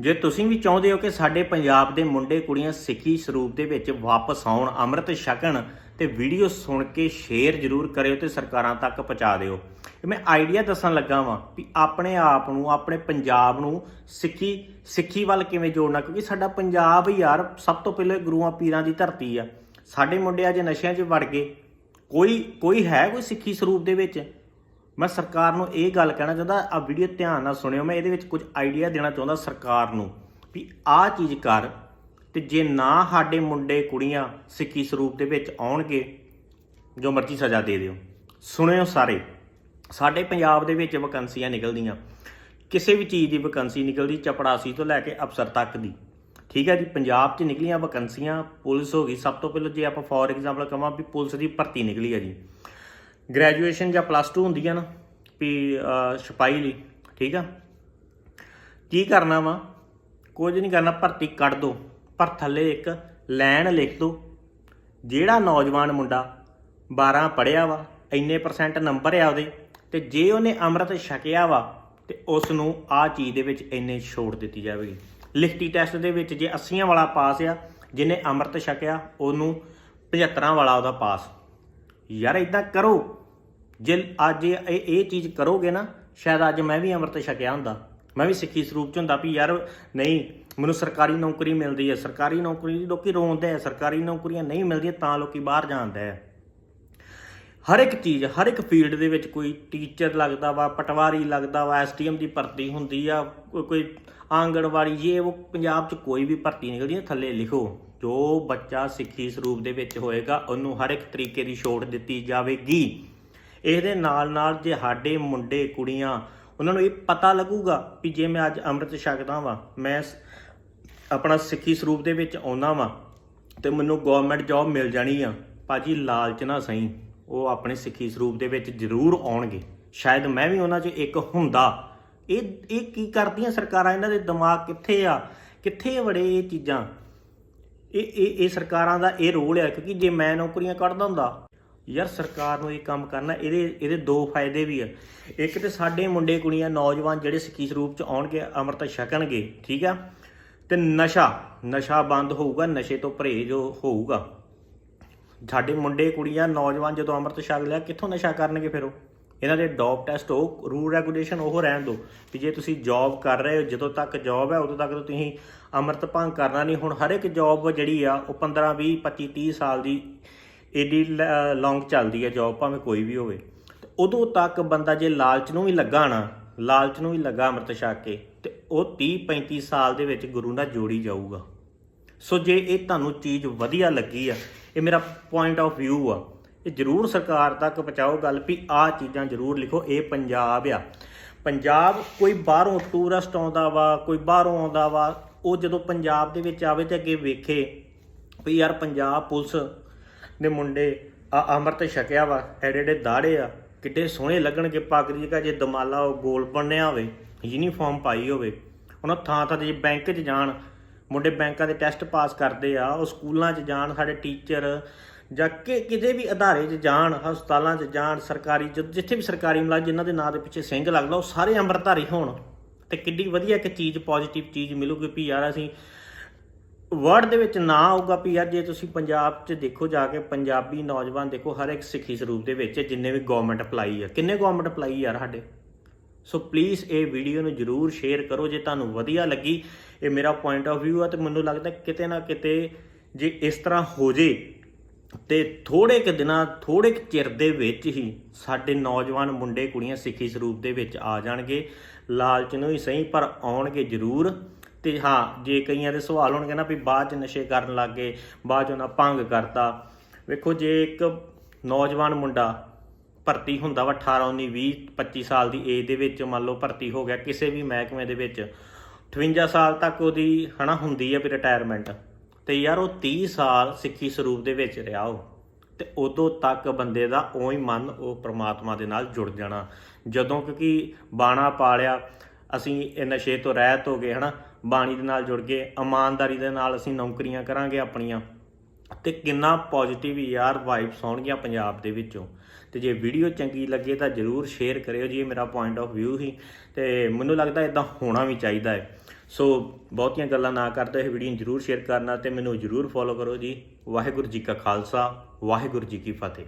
ਜੇ ਤੁਸੀਂ ਵੀ ਚਾਹੁੰਦੇ ਹੋ ਕਿ ਸਾਡੇ ਪੰਜਾਬ ਦੇ ਮੁੰਡੇ ਕੁੜੀਆਂ ਸਿੱਖੀ ਸਰੂਪ ਦੇ ਵਿੱਚ ਵਾਪਸ ਆਉਣ, ਅੰਮ੍ਰਿਤ ਛਕਣ ਤੇ ਵੀਡੀਓ ਸੁਣ ਕੇ ਸ਼ੇਅਰ ਜ਼ਰੂਰ ਕਰਿਓ ਤੇ ਸਰਕਾਰਾਂ ਤੱਕ ਪਹੁੰਚਾ ਦਿਓ। ਮੈਂ ਆਈਡੀਆ ਦੱਸਣ ਲੱਗਾ ਵਾਂ ਵੀ ਆਪਣੇ ਆਪ ਨੂੰ, ਆਪਣੇ ਪੰਜਾਬ ਨੂੰ ਸਿੱਖੀ ਸਿੱਖੀ ਵੱਲ ਕਿਵੇਂ ਜੋੜਨਾ, ਕਿਉਂਕਿ ਸਾਡਾ ਪੰਜਾਬ ਯਾਰ ਸਭ ਤੋਂ ਪਹਿਲੇ ਗੁਰੂਆਂ ਪੀਰਾਂ ਦੀ ਧਰਤੀ ਆ। ਸਾਡੇ ਮੁੰਡੇ ਅੱਜ ਨਸ਼ਿਆਂ 'ਚ ਵੜ ਗਏ। ਕੋਈ ਕੋਈ ਹੈ ਕੋਈ ਸਿੱਖੀ ਸਰੂਪ ਦੇ ਵਿੱਚ? ਮੈਂ ਸਰਕਾਰ ਨੂੰ ਇਹ ਗੱਲ ਕਹਿਣਾ ਚਾਹੁੰਦਾ ਆ ਵੀਡੀਓ ਧਿਆਨ ਨਾਲ ਸੁਣਿਓ, ਮੈਂ ਇਹਦੇ ਵਿੱਚ ਕੁਝ ਆਈਡੀਆ ਦੇਣਾ ਚਾਹੁੰਦਾ ਸਰਕਾਰ ਨੂੰ ਵੀ ਆਹ ਚੀਜ਼ ਕਰ ਤੇ ਜੇ ਨਾ ਸਾਡੇ ਮੁੰਡੇ ਕੁੜੀਆਂ ਸਿੱਖੀ ਸਰੂਪ ਦੇ ਵਿੱਚ ਆਉਣਗੇ, ਜੋ ਮਰਜ਼ੀ ਸਜ਼ਾ ਦੇ ਦਿਓ। ਸੁਣਿਓ ਸਾਰੇ, ਸਾਡੇ ਪੰਜਾਬ ਦੇ ਵਿੱਚ ਵੈਕੰਸੀਆਂ ਨਿਕਲਦੀਆਂ। ਕਿਸੇ ਵੀ ਚੀਜ਼ ਦੀ ਵੈਕੰਸੀ ਨਿਕਲਦੀ ਚਪੜਾਸੀ ਤੋਂ ਲੈ ਕੇ ਅਫਸਰ ਤੱਕ ਦੀ। ਠੀਕ ਹੈ ਜੀ, ਪੰਜਾਬ 'ਚ ਨਿਕਲੀਆਂ ਵੈਕੰਸੀਆਂ, ਪੁਲਿਸ ਹੋ ਗਈ। ਸਭ ਤੋਂ ਪਹਿਲਾਂ ਜੇ ਆਪਾਂ ਫੋਰ ਐਗਜ਼ਾਮਪਲ ਕਹਾਂ ਵੀ ਪੁਲਿਸ ਦੀ ਭਰਤੀ ਨਿਕਲੀ ਹੈ ਜੀ। ਗ੍ਰੈਜੂਏਸ਼ਨ ਜਾਂ ਪਲੱਸ 2 ਹੁੰਦੀ ਆ ਨਾ ਵੀ ਅਹ, ਛਪਾਈ ਲਈ ਠੀਕ ਆ? ਕੀ ਕਰਨਾ ਵਾ? ਕੁਝ ਨਹੀਂ ਕਰਨਾ ਭਰਤੀ ਕੱਢ ਦੋ। ਪਰ ਥੱਲੇ ਇੱਕ ਲਾਈਨ ਲਿਖ ਦੋ। ਜਿਹੜਾ ਨੌਜਵਾਨ ਮੁੰਡਾ 12 ਪੜਿਆ ਵਾ ਇੰਨੇ ਪਰਸੈਂਟ ਨੰਬਰ ਆ ਉਹਦੇ ਤੇ ਜੇ ਉਹਨੇ ਅੰਮ੍ਰਿਤ ਛਕਿਆ ਵਾ ਤੇ ਉਸ ਨੂੰ ਆ ਚੀਜ਼ ਦੇ ਵਿੱਚ ਇੰਨੇ ਛੋਟ ਦਿੱਤੀ ਜਾਵੇਗੀ। ਲਿਖਤੀ ਟੈਸਟ ਦੇ ਵਿੱਚ ਜੇ 80 ਵਾਲਾ ਪਾਸ ਆ ਜਿਹਨੇ ਅੰਮ੍ਰਿਤ ਛਕਿਆ ਉਹਨੂੰ 75 ਵਾਲਾ ਉਹਦਾ ਪਾਸ। ਯਾਰ ਇਦਾਂ ਕਰੋ। ਜੇ ਅੱਜ ਇਹ ਇਹ ਚੀਜ਼ ਕਰੋਗੇ ਨਾ, ਸ਼ਾਇਦ ਅੱਜ ਮੈਂ ਵੀ ਅੰਮ੍ਰਿਤ ਛਕਿਆ ਹੁੰਦਾ। ਮੈਂ ਵੀ ਸਿੱਖੀ ਸਰੂਪ ਚ ਹੁੰਦਾ ਵੀ ਯਾਰ ਨਹੀਂ, ਮੈਨੂੰ ਸਰਕਾਰੀ ਨੌਕਰੀ ਮਿਲਦੀ ਹੈ। ਸਰਕਾਰੀ ਨੌਕਰੀ ਲੋਕੀ ਰੋਂਦੇ ਆ, ਸਰਕਾਰੀ ਨੌਕਰੀਆਂ ਨਹੀਂ ਮਿਲਦੀਆਂ ਤਾਂ ਲੋਕੀ ਬਾਹਰ ਜਾਂਦੇ ਆ। ਹਰ ਇੱਕ ਚੀਜ਼, ਹਰ ਇੱਕ ਫੀਲਡ ਦੇ ਵਿੱਚ ਕੋਈ ਟੀਚਰ ਲੱਗਦਾ ਵਾ, ਪਟਵਾਰੀ ਲੱਗਦਾ ਵਾ ਐਸਟੀਐਮ ਦੀ ਭਰਤੀ ਹੁੰਦੀ ਆ ਕੋਈ ਕੋਈ ਆਂਗਣਵਾੜੀ, ਜੇ ਉਹ ਪੰਜਾਬ 'ਚ ਕੋਈ ਵੀ ਭਰਤੀ ਨਿਕਲਦੀ ਹੈ ਥੱਲੇ ਲਿਖੋ। ਜੋ ਬੱਚਾ ਸਿੱਖੀ ਸਰੂਪ ਦੇ ਵਿੱਚ ਹੋਏਗਾ, ਉਹਨੂੰ ਹਰ ਇੱਕ ਤਰੀਕੇ ਦੀ ਛੋਟ ਦਿੱਤੀ ਜਾਵੇਗੀ। ਇਹਦੇ ਨਾਲ ਨਾਲ ਜੇ ਸਾਡੇ ਮੁੰਡੇ, ਕੁੜੀਆਂ, ਉਹਨਾਂ ਨੂੰ ਇਹ ਪਤਾ ਲੱਗੂਗਾ ਵੀ ਜੇ ਮੈਂ ਅੱਜ ਅੰਮ੍ਰਿਤ ਛਕਦਾ ਵਾਂ, ਮੈਂ ਸ- ਆਪਣਾ ਸਿੱਖੀ ਸਰੂਪ ਦੇ ਵਿੱਚ ਆਉਣਾ ਵਾਂ ਤੇ ਮੈਨੂੰ ਗਵਰਨਮੈਂਟ ਜੌਬ ਮਿਲ ਜਾਣੀ ਆ, ਭਾਜੀ ਲਾਲਚ ਨਾ ਸਹੀ, ਉਹ ਆਪਣੇ ਸਿੱਖੀ ਸਰੂਪ ਦੇ ਵਿੱਚ ਜ਼ਰੂਰ ਆਉਣਗੇ। ਸ਼ਾਇਦ ਮੈਂ ਵੀ ਉਹਨਾਂ 'ਚ ਇੱਕ ਹੁੰਦਾ। ਇਹ ਇਹ ਕੀ ਕਰਦੀਆਂ ਸਰਕਾਰਾਂ? ਇਹਨਾਂ ਦੇ ਦਿਮਾਗ ਕਿੱਥੇ ਆ? ਕਿੱਥੇ ਵੜੇ ਇਹ ਚੀਜ਼ਾਂ? ਇਹ ਇਹ ਇਹ ਸਰਕਾਰਾਂ ਦਾ ਇਹ ਰੋਲ ਹੈ ਕਿਉਂਕਿ ਜੇ ਮੈਂ ਨੌਕਰੀਆਂ ਕੱਢਦਾ ਹੁੰਦਾ ਯਾਰ ਸਰਕਾਰ ਨੂੰ ਇਹ ਕੰਮ ਕਰਨਾ, ਇਹਦੇ ਇਹਦੇ ਦੋ ਫਾਇਦੇ ਵੀ ਆ। ਇੱਕ ਤੇ ਸਾਡੇ ਮੁੰਡੇ ਕੁੜੀਆਂ ਨੌਜਵਾਨ ਜਿਹੜੇ ਸਖੀਸ ਰੂਪ ਚ ਆਉਣਗੇ, ਅੰਮ੍ਰਿਤ ਛਕਣਗੇ, ਠੀਕ ਆ? ਤੇ ਨਸ਼ਾ ਨਸ਼ਾ ਬੰਦ ਹੋਊਗਾ, ਨਸ਼ੇ ਤੋਂ ਪਰਹੇਜ਼ ਹੋਊਗਾ। ਸਾਡੇ ਮੁੰਡੇ ਕੁੜੀਆਂ ਨੌਜਵਾਨ ਜਦੋਂ ਅੰਮ੍ਰਿਤ ਛਕ ਲਿਆ, ਕਿੱਥੋਂ ਨਸ਼ਾ ਕਰਨਗੇ ਫਿਰ ਉਹ? ਇਹਨਾਂ ਦੇ ਡੌਪ ਟੈਸਟ, ਉਹ ਰੂਲ ਰੈਗੂਲੇਸ਼ਨ ਉਹ ਰਹਿਣ ਦਿਓ ਵੀ ਜੇ ਤੁਸੀਂ ਜੌਬ ਕਰ ਰਹੇ ਹੋ, ਜਦੋਂ ਤੱਕ ਜੌਬ ਹੈ, ਉਦੋਂ ਤੱਕ ਤਾਂ ਤੁਸੀਂ ਅੰਮ੍ਰਿਤ ਭੰਗ ਕਰਨਾ ਨਹੀਂ। ਹੁਣ ਹਰ ਇੱਕ ਜੌਬ ਜਿਹੜੀ ਆ, ਉਹ 15 20 25 30 ਸਾਲ ਦੀ ਏਡੀ ਲੌਂਗ ਚੱਲਦੀ ਹੈ ਜੌਬ ਭਾਵੇਂ ਕੋਈ ਵੀ ਹੋਵੇ ਤੇ ਉਦੋਂ ਤੱਕ ਬੰਦਾ ਜੇ ਲਾਲਚ ਨੂੰ ਵੀ ਲੱਗਾ ਨਾ, ਲਾਲਚ ਨੂੰ ਵੀ ਲੱਗਾ ਅੰਮ੍ਰਿਤ ਛਕ ਕੇ, ਤੇ ਉਹ 30 35 ਸਾਲ ਦੇ ਵਿੱਚ ਗੁਰੂ ਨਾਲ ਜੋੜੀ ਜਾਊਗਾ। ਸੋ ਜੇ ਇਹ ਤੁਹਾਨੂੰ ਚੀਜ਼ ਵਧੀਆ ਲੱਗੀ ਆ, ਇਹ ਮੇਰਾ ਪੁਆਇੰਟ ਆਫ View ਆ, ਇਹ ਜਰੂਰ ਸਰਕਾਰ ਤੱਕ ਪਹੁੰਚਾਓ ਗੱਲ ਵੀ ਆਹ ਚੀਜ਼ਾਂ ਜਰੂਰ ਲਿਖੋ, ਇਹ ਪੰਜਾਬ ਆ। ਪੰਜਾਬ ਕੋਈ ਬਾਹਰੋਂ ਟੂਰਿਸਟ ਆਉਂਦਾ ਵਾ, ਕੋਈ ਬਾਹਰੋਂ ਆਉਂਦਾ ਵਾ, ਉਹ ਜਦੋਂ ਪੰਜਾਬ ਦੇ ਵਿੱਚ ਆਵੇ ਤੇ ਅੱਗੇ ਵੇਖੇ ਵੀ ਯਾਰ ਪੰਜਾਬ ਪੁਲਿਸ ਦੇ ਮੁੰਡੇ, ਆ ਅੰਮ੍ਰਿਤ ਛਕਿਆ ਵਾ, ਐਡੇ ਐਡੇ ਦਾੜੇ ਆ, ਕਿੱਡੇ ਸੋਹਣੇ ਲੱਗਣਗੇ ਪੱਗ ਦੀ ਜਗ੍ਹਾ, ਜੇ ਦਮਾਲਾ ਉਹ ਗੋਲ ਬਣਿਆ ਹੋਵੇ ਯੂਨੀਫਾਰਮ ਪਾਈ ਹੋਵੇ। ਉਹਨਾਂ ਥਾਂ ਥਾਂ ਤੇ ਜੇ ਬੈਂਕ 'ਚ ਜਾਣ, ਮੁੰਡੇ ਬੈਂਕਾਂ ਦੇ ਟੈਸਟ ਪਾਸ ਕਰਦੇ ਆ, ਉਹ ਸਕੂਲਾਂ 'ਚ ਜਾਣ, ਸਾਡੇ ਟੀਚਰ ਜਾਂ ਕਿ ਕਿਤੇ ਵੀ ਅਦਾਰੇ 'ਚ ਜਾਣ, ਹਸਪਤਾਲਾਂ 'ਚ ਜਾਣ, ਸਰਕਾਰੀ ਜ- ਜਿੱਥੇ ਵੀ ਸਰਕਾਰੀ ਮੁਲਾਜ਼ਮ ਜਿਨ੍ਹਾਂ ਦੇ ਨਾਂ ਦੇ ਪਿੱਛੇ ਸਿੰਘ ਲੱਗਦਾ, ਉਹ ਸਾਰੇ ਅੰਮ੍ਰਿਤਧਾਰੀ ਹੋਣ। ਤੇ ਕਿੱਡੀ ਵਧੀਆ ਇੱਕ ਚੀਜ਼ ਪੋਜ਼ਿਟਿਵ ਚੀਜ਼ ਮਿਲੂਗੀ ਵੀ ਯਾਰ ਅਸੀਂ ਵਰਡ ਦੇ ਵਿੱਚ ਨਾ ਆਊਗਾ ਵੀ ਯਾਰ ਜੇ ਤੁਸੀਂ ਪੰਜਾਬ 'ਚ ਦੇਖੋ ਜਾ ਕੇ ਪੰਜਾਬੀ ਨੌਜਵਾਨ ਦੇਖੋ, ਹਰ ਇੱਕ ਸਿੱਖੀ ਸਰੂਪ ਦੇ ਵਿੱਚ ਜਿੰਨੇ ਵੀ ਗਵਰਨਮੈਂਟ ਅਪਲਾਈ ਆ, ਕਿੰਨੇ ਗਵਰਨਮੈਂਟ ਅਪਲਾਈ ਯਾਰ ਸਾਡੇ? ਸੋ ਪਲੀਜ਼ ਇਹ ਵੀਡੀਓ ਨੂੰ ਜਰੂਰ ਸ਼ੇਅਰ ਕਰੋ ਜੇ ਤੁਹਾਨੂੰ ਵਧੀਆ ਲੱਗੀ। ਇਹ ਮੇਰਾ ਪੁਆਇੰਟ ਆਫ View ਆ ਤੇ ਮੈਨੂੰ ਲੱਗਦਾ ਕਿਤੇ ਨਾ ਕਿਤੇ ਜੇ ਇਸ ਤਰ੍ਹਾਂ ਹੋ ਜੇ ਤੇ ਥੋੜੇ ਕੁ ਦਿਨਾਂ ਥੋੜੇ ਕੁ ਚਿਰ ਦੇ ਵਿੱਚ ਹੀ ਸਾਡੇ ਨੌਜਵਾਨ ਮੁੰਡੇ ਕੁੜੀਆਂ ਸਿੱਖੀ ਸਰੂਪ ਦੇ ਵਿੱਚ ਆ ਜਾਣਗੇ। ਲਾਲਚ ਨੂੰ ਹੀ ਸਹੀ ਪਰ ਆਉਣਗੇ ਜ਼ਰੂਰ। ਤੇ ਹਾਂ, ਜੇ ਕਈਆਂ ਦੇ ਸਵਾਲ ਹੋਣਗੇ ਨਾ ਵੀ ਬਾਅਦ ਚ ਨਸ਼ੇ ਕਰਨ ਲੱਗ ਗਏ, ਬਾਅਦ ਚ ਉਹਨਾਂ ਭੰਗ ਕਰਤਾ। ਵੇਖੋ, ਜੇ ਇੱਕ ਨੌਜਵਾਨ ਮੁੰਡਾ ਭਰਤੀ ਹੁੰਦਾ ਵਾ 18 19 20 25 ਸਾਲ ਦੀ ਏਜ ਦੇ ਵਿੱਚ, ਮੰਨ ਲਓ ਭਰਤੀ ਹੋ ਗਿਆ ਕਿਸੇ ਵੀ ਮਹਿਕਮੇ ਦੇ ਵਿੱਚ 58 ਸਾਲ ਤੱਕ ਉਹਦੀ ਹਨਾ ਹੁੰਦੀ ਹੈ ਵੀ ਰਿਟਾਇਰਮੈਂਟ ਤੇ ਯਾਰ ਉਹ 30 ਸਾਲ ਸਿੱਖੀ ਸਰੂਪ ਦੇ ਵਿੱਚ ਰਿਹਾ ਉਹ। ਤੇ ਉਦੋਂ ਤੱਕ ਬੰਦੇ ਦਾ ਉਹੀ ਮਨ ਉਹ ਪ੍ਰਮਾਤਮਾ ਦੇ ਨਾਲ ਜੁੜ ਜਾਣਾ। ਜਦੋਂ ਕਿਉਂਕਿ ਬਾਣਾ ਪਾਲਿਆ, ਅਸੀਂ ਇਹ ਨਸ਼ੇ ਤੋਂ ਰਹਿਤ ਹੋ ਗਏ, ਹਨਾ। ਬਾਣੀ ਦੇ ਨਾਲ ਜੁੜ ਗਏ, ਇਮਾਨਦਾਰੀ ਦੇ ਨਾਲ ਅਸੀਂ ਨੌਕਰੀਆਂ ਕਰਾਂਗੇ ਆਪਣੀਆਂ। ਤੇ ਕਿੰਨਾ ਪੋਜ਼ਿਟਿਵ ਯਾਰ ਵਾਈਬਸ ਆਉਣਗੀਆਂ ਪੰਜਾਬ ਦੇ ਵਿੱਚੋਂ। ਤੇ ਜੇ ਵੀਡੀਓ ਚੰਗੀ ਲੱਗੇ ਤਾਂ ਜਰੂਰ ਸ਼ੇਅਰ ਕਰਿਓ ਜੀ, ਇਹ ਮੇਰਾ ਪੁਆਇੰਟ ਆਫ View ਹੀ ਤੇ ਮੈਨੂੰ ਲੱਗਦਾ ਇਦਾਂ ਹੋਣਾ ਵੀ ਚਾਹੀਦਾ ਹੈ। ਸੋ ਬਹੁਤੀਆਂ ਗੱਲਾਂ ਨਾ ਕਰਦੇ ਹੋਏ ਵੀਡੀਓ ਜਰੂਰ ਸ਼ੇਅਰ ਕਰਨਾ ਤੇ ਮੈਨੂੰ ਜਰੂਰ ਫੋਲੋ ਕਰੋ ਜੀ। ਵਾਹਿਗੁਰੂ ਜੀ ਕਾ ਖਾਲਸਾ, ਵਾਹਿਗੁਰੂ ਜੀ ਕੀ ਫਤਿਹ।